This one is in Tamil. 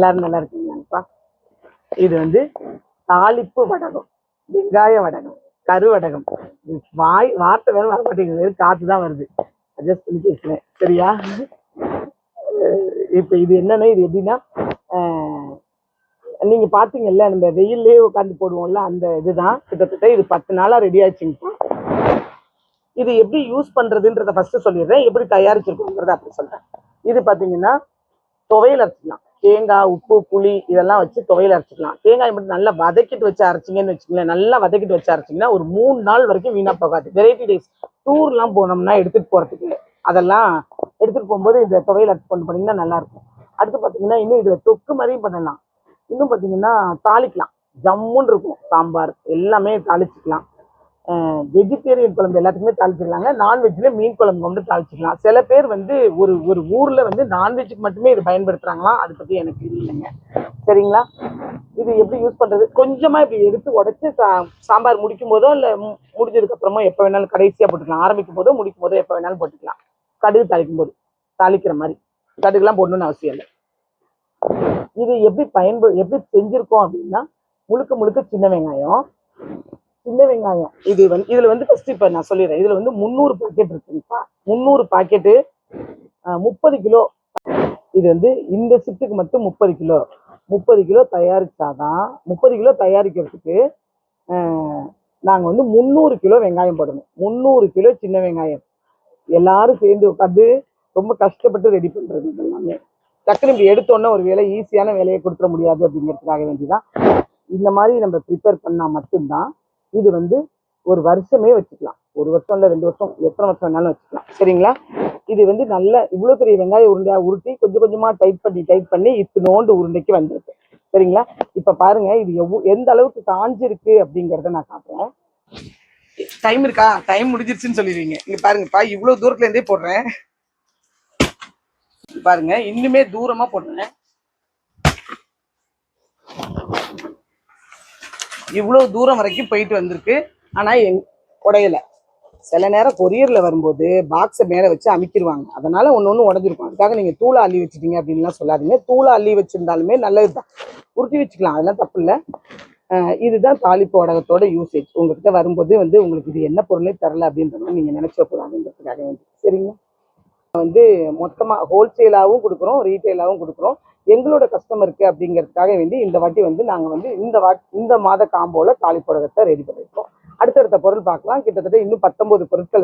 எல்லாரும் நல்லா இருக்கீங்களாப்பா இது வந்து தாளிப்பு வடகம். வெங்காய வடகம் கருவடகம் வாய் வார்த்தை வேற வர மாட்டேங்குது. காத்து தான் வருது. அட்ஜஸ்ட் பண்ணி பேசுறேன் சரியா? இப்போ இது என்னன்னா இது எப்படின்னா நீங்க பாத்தீங்கல்ல நம்ம வெயிலே உட்காந்து போடுவோம்ல அந்த இதுதான். கிட்டத்தட்ட இது பத்து நாளா ரெடி ஆச்சுங்கப்பா இது எப்படி யூஸ் பண்றதுன்றத ஃபர்ஸ்ட் சொல்லிடுறேன். எப்படி தயாரிச்சிருக்கோங்கிறத அப்படி சொல்றேன். இது பாத்தீங்கன்னா துவையல் அரைச்சிக்கலாம் தேங்காய் உப்பு புளி இதெல்லாம் வச்சு துவையல் அரைச்சிக்கலாம். தேங்காய் மட்டும் நல்லா வதக்கிட்டு வச்சு அரைச்சிங்கன்னு வச்சுக்கோங்களேன். நல்லா வதக்கிட்டு வச்சு அரைச்சிங்கன்னா ஒரு மூணு நாள் வரைக்கும் வீணாக போகாது. வெரைட்டி டேஸ் டூர்லாம் போனோம்னா எடுத்துகிட்டு போகிறதுக்கு அதெல்லாம் எடுத்துகிட்டு போகும்போது இந்த துவையல் அரைச்சி கொண்டு போனீங்கன்னா நல்லாயிருக்கும். அடுத்து பார்த்தீங்கன்னா இன்னும் இதில் தொக்கு மாதிரியும் பண்ணலாம். இன்னும் பார்த்தீங்கன்னா தாளிக்கலாம். ஜம்முன்னு இருக்கும். சாம்பார். எல்லாமே தாளிச்சிக்கலாம். வெஜிடேரியன் குழம்பு எல்லாத்துக்குமே தாளிச்சிக்கலாங்க. நான்வெஜ்ல மீன் குழம்பு கொண்டு தாளிச்சிக்கலாம். சில பேர் வந்து ஒரு ஒரு ஊர்ல வந்து நான்வெஜ்ஜுக்கு மட்டுமே இது பயன்படுத்துறாங்களா? அதை பத்தி எனக்கு இல்லைங்க. சரிங்களா? இது எப்படி யூஸ் பண்றது? கொஞ்சமா இப்படி எடுத்து உடச்சு சா- சாம்பார் முடிக்கும் போதோ இல்ல முடிஞ்சதுக்கு அப்புறமா எப்ப வேணாலும் கடைசியா போட்டுக்கலாம். ஆரம்பிக்கும் போதோ முடிக்கும் போதோ எப்ப வேணாலும் போட்டுக்கலாம். கடுகு தாளிக்கும் போது. தாளிக்கிற மாதிரி. கடுகுலாம் போடணும்னு அவசியம் இல்லை. இது எப்படி பயன்படு எப்படி செஞ்சிருக்கோம் அப்படின்னா முழுக்க முழுக்க சின்ன வெங்காயம் சின்ன வெங்காயம். இது வந்து இதுல வந்து ஃபர்ஸ்ட் இப்ப நான் சொல்லிடுறேன். இதுல வந்து முந்நூறு பாக்கெட் இருக்குங்கப்பா முந்நூறு பாக்கெட்டு முப்பது கிலோ இது வந்து இந்த ஷிஃப்ட்டுக்கு மட்டும் முப்பது கிலோ. முப்பது கிலோ தயாரிச்சாதான் முப்பது கிலோ தயாரிக்கிறதுக்கு நாங்கள் நாங்க வந்து முந்நூறு கிலோ வெங்காயம் போடணும். முந்நூறு கிலோ சின்ன வெங்காயம். எல்லாரும் சேர்ந்து உட்காந்து ரொம்ப கஷ்டப்பட்டு ரெடி பண்றது எல்லாமே டக்குனு இப்படி எடுத்தோன்னே ஒரு வேலை ஈஸியான வேலையை கொடுத்துட முடியாது அப்படிங்கிறதுக்காக வேண்டிதான். இந்த மாதிரி நம்ம ப்ரிப்பேர் பண்ணால் மட்டும்தான் இது வந்து ஒரு வருஷமே வச்சுக்கலாம். ஒரு வருஷம் இல்லை ரெண்டு வருஷம் எத்தனை வருஷம் வேணாலும் வச்சுக்கலாம். சரிங்களா? இது வந்து நல்ல இவ்வளோ பெரிய வெங்காய உருண்டையாக உருட்டி கொஞ்சம் கொஞ்சமாக டைட் பண்ணி டைட் பண்ணி இத்தினோண்டு உருண்டைக்கு வந்திருக்கு. சரிங்களா? இப்போ பாருங்க இது எவ் எந்த அளவுக்கு காஞ்சிருக்கு அப்படிங்கிறத நான் காட்டுறேன். டைம் இருக்கா? டைம் முடிஞ்சிருச்சுன்னு சொல்லிடுவீங்க இங்க பாருங்கப்பா இவ்வளோ தூரத்துல இருந்தே போடுறேன். பாருங்க இன்னுமே தூரமா போடுறேன். இவ்வளோ தூரம் வரைக்கும் போயிட்டு வந்திருக்கு. ஆனால் எங் உடையலை. சில நேரம் கொரியரில் வரும்போது பாக்ஸை மேலே வச்சு அமைக்கிடுவாங்க அதனால் ஒன்று ஒன்று உடஞ்சிருக்கும். அதுக்காக நீங்கள் தூளை அள்ளி வச்சுட்டீங்க அப்படின்லாம் சொல்லாதீங்க. தூளை அள்ளி வச்சுருந்தாலுமே நல்லது தான் உருட்டி வச்சுக்கலாம். அதெல்லாம் தப்பு இல்லை. இதுதான் தாளிப்பு உடகத்தோட யூசேஜ் உங்ககிட்ட வரும்போது வந்து உங்களுக்கு இது என்ன பொருளே தரல அப்படின்ற மாதிரி நீங்க நினைச்சிடக்கூடாதுன்றதுக்காக வேண்டி. சரிங்களா? வந்து மொத்தமாக ஹோல்சேலாகவும் கொடுக்குறோம் ரீட்டைலாவும் கொடுக்குறோம். எங்களோட கஸ்டமருக்கு அப்படிங்கிறதுக்காக வேண்டி இந்த வாட்டி வந்து நாங்க வந்து இந்த வா இந்த மாத காம்போல தாலிப்புடகத்தை ரெடி பண்ணியிருக்கோம் அடுத்தடுத்த பொருள் பார்க்கலாம். கிட்டத்தட்ட இன்னும் பத்தொன்பது பொருட்கள்